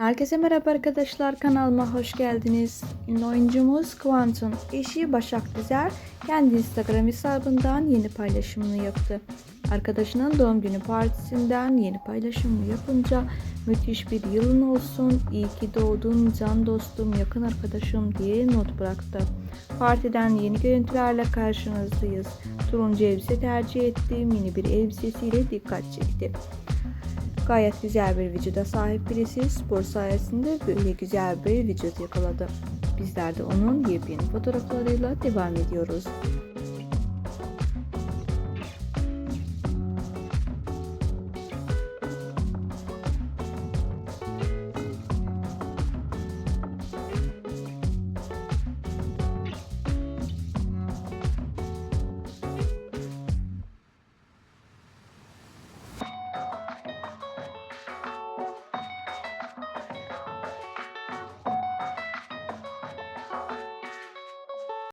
Herkese merhaba arkadaşlar kanalıma hoş geldiniz. Ünlü oyuncumuz Kıvanç'ın eşi Başak Dizer kendi Instagram hesabından yeni paylaşımını yaptı. Arkadaşının doğum günü partisinden yeni paylaşımını yapınca müthiş bir yılın olsun, iyi ki doğdun can dostum, yakın arkadaşım diye not bıraktı. Partiden yeni görüntülerle karşınızdayız. Turuncu elbise tercih etti, mini bir elbisesiyle dikkat çekti. Gayet güzel bir vücuda sahip birisi spor sayesinde böyle güzel bir vücut yakaladı. Bizler de onun yepyeni fotoğraflarıyla devam ediyoruz.